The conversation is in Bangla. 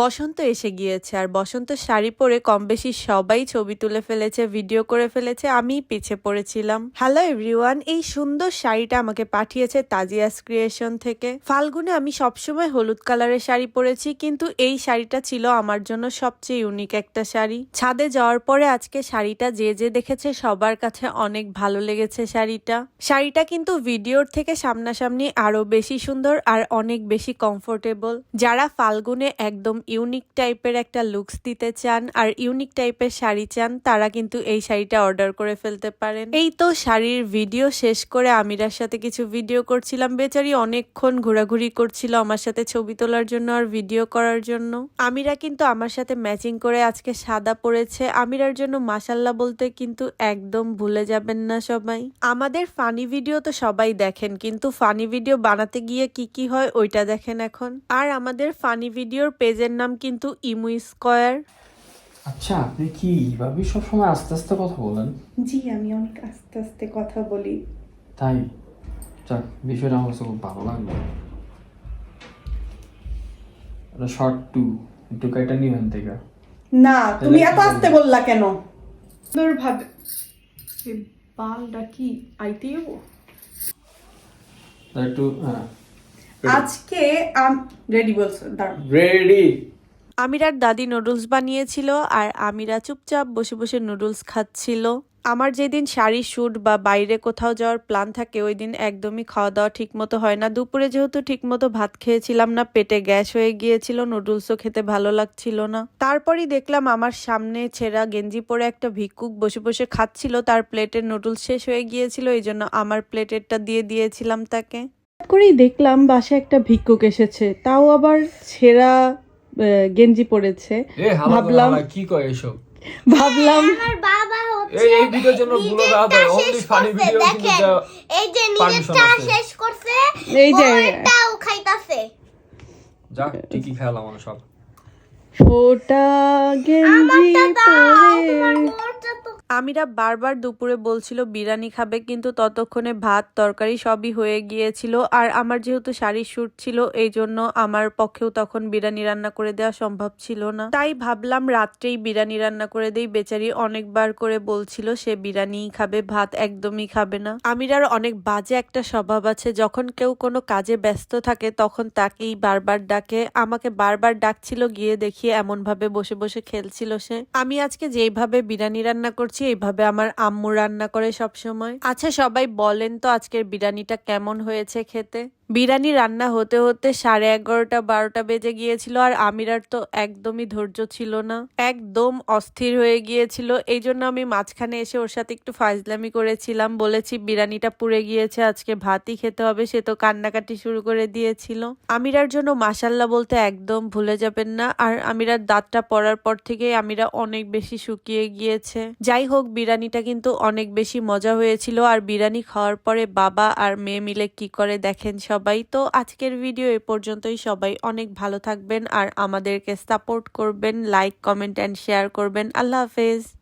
বসন্ত এসে গিয়েছে আর বসন্ত শাড়ি পরে কম বেশি সবাই ছবি তুলে ফেলেছে ভিডিও করে ফেলেছে আমি পিছে পড়েছিলাম। হ্যালো এভরিওয়ান এই সুন্দর শাড়িটা আমাকে পাঠিয়েছে তাজিয়াস ক্রিয়েশন থেকে। ফাল্গুনে আমি সবসময় হলুদ কালারের শাড়ি পরেছি, কিন্তু এই শাড়িটা ছিল আমার জন্য সবচেয়ে ইউনিক একটা শাড়ি। ছাদে যাওয়ার পরে আজকে শাড়িটা যে যে দেখেছে সবার কাছে অনেক ভালো লেগেছে শাড়িটা। শাড়িটা কিন্তু ভিডিওর থেকে সামনাসামনি আরও বেশি সুন্দর আর অনেক বেশি কমফোর্টেবল যারা ফাল্গুনে একদম ইউনিক টাইপের একটা লুকস দিতে চান, আর ইউনিক টাইপের শাড়ি চান, তারা কিন্তু এই শাড়িটা অর্ডার করে ফেলতে পারেন। এই তো শাড়ির ভিডিও শেষ করে আমিরার সাথে কিছু ভিডিও করছিলাম। বেচারি অনেকক্ষণ ঘোরাঘুরি করছিল আমার সাথে ছবি তোলার জন্য আর ভিডিও করার জন্য। আমিরা কিন্তু আমার সাথে ম্যাচিং করে আজকে সাদা পরেছে। আমিরার জন্য মাসাল্লাহ বলতে কিন্তু একদম ভুলে যাবেন না সবাই। আমাদের ফানি ভিডিও তো সবাই দেখেন, কিন্তু ফানি ভিডিও বানাতে গিয়ে কি কি হয় ওইটা দেখেন এখন। আর আমাদের ফানি ভিডিওর পেজের নাম কিন্তু ইমু স্কোয়ার। আচ্ছা আপনি কি এইভাবে সবসময় আস্তে আস্তে কথা বলেন? জি আমি অনেক আস্তে আস্তে কথা বলি। তাই? যাক বিষয়টা আমার কাছে খুব ভালো লাগল। শর্ট টু একটু কেটে নিবেন থেকে না তুমি এত আস্তে বললা কেন? সুন্দর ভাবে এই বালটা কি আইতেও তা একটু হ্যাঁ আজকে রেডি বলছো রেডি আমিরার দাদি নুডলস বানিয়েছিল আর আমিরা চুপচাপ বসে বসে নুডলস খাচ্ছিল। আমার যেদিন শাড়ি শ্যুট বা বাইরে কোথাও যাওয়ার প্ল্যান থাকে ওই দিন একদমই খাওয়া দাওয়া ঠিক মতো হয় না। দুপুরে যেহেতু ঠিক মতো ভাত খেয়েছিলাম না পেটে গ্যাস হয়ে গিয়েছিল নুডলসও খেতে ভালো লাগছিল না। তারপরই দেখলাম আমার সামনে ছেঁড়া গেঞ্জি পরে একটা ভিক্ষুক বসে বসে খাচ্ছিল তার প্লেটের নুডলস শেষ হয়ে গিয়েছিল এই জন্য আমার প্লেটেরটা দিয়ে দিয়েছিলাম তাকে। করেই দেখলাম বাসায় একটা ভিক্ষুক এসেছে। তাও আবার ছেঁড়া গেঞ্জি পড়েছে ভাবলাম কি কয় এসব? ভাবলাম আমার বাবা হচ্ছে এই এই ভিডিওর জন্য বুলো নিজেরটা অনলি ফানি ভিডিও কিন্তু এই যে নিজেরটা শেষ করছে এই যে ওরটাও খাইতাছে। যা ঠিকই খেয়াল আমার সব। ফোটা গেঞ্জি পরে আমিরা বারবার দুপুরে বলছিল, বিরিয়ানি খাবে। কিন্তু ততক্ষণে ভাত, তরকারি সবই হয়ে গিয়েছিল। আর আমার যেহেতু শাড়ির শ্যুট ছিল, এই জন্য আমার পক্ষেও তখন বিরিয়ানি রান্না করে দেওয়া সম্ভব ছিল না। তাই ভাবলাম, রাত্রেই বিরিয়ানি রান্না করে দেই। বেচারি অনেকবার করে বলছিল, সে বিরিয়ানিই খাবে, ভাত একদমই খাবে না। আমিরার অনেক বাজে একটা স্বভাব আছে, যখন কেউ কোনো কাজে ব্যস্ত থাকে, তখন তাকেই বারবার ডাকে। আমাকে বারবার ডাকছিল, গিয়ে দেখি এমন ভাবে বসে বসে খেলছিল সে। আমি আজকে যেইভাবে বিরিয়ানি রান্না করছি এইভাবে আমার আম্মু রান্না করে সব সময় আচ্ছা সবাই বলেন তো আজকের বিরিয়ানিটা কেমন হয়েছে খেতে? বিরিয়ানি রান্না হতে হতে সাড়ে এগারোটা, বারোটা বেজে গিয়েছিল আর আমিরার তো একদমই ধৈর্য ছিল না। একদম অস্থির হয়ে গিয়েছিল, এই জন্য আমি মাঝখানে এসে ওর সাথে একটু ফাজলামি করেছিলাম। বলেছি, বিরিয়ানিটা পুড়ে গিয়েছে, আজকে ভাতই খেতে হবে। সে তো কান্নাকাটি শুরু করে দিয়েছিল। আমিরার জন্য মাসাল্লাহ বলতে একদম ভুলে যাবেন না, আর আমিরার দাঁতটা পড়ার পর থেকে আমিরা অনেক বেশি শুকিয়ে গিয়েছে। যাই হোক, বিরিয়ানিটা কিন্তু অনেক বেশি মজা হয়েছিল। আর বিরিয়ানি খাওয়ার পরে বাবা আর মেয়ে মিলে কি করে দেখেন সবাই? তো আজকের ভিডিও এ পর্যন্তই। সবাই অনেক ভালো থাকবেন আর আমাদেরকে সাপোর্ট করবেন, লাইক, কমেন্ট অ্যান্ড শেয়ার করবেন। আল্লাহ হাফেজ।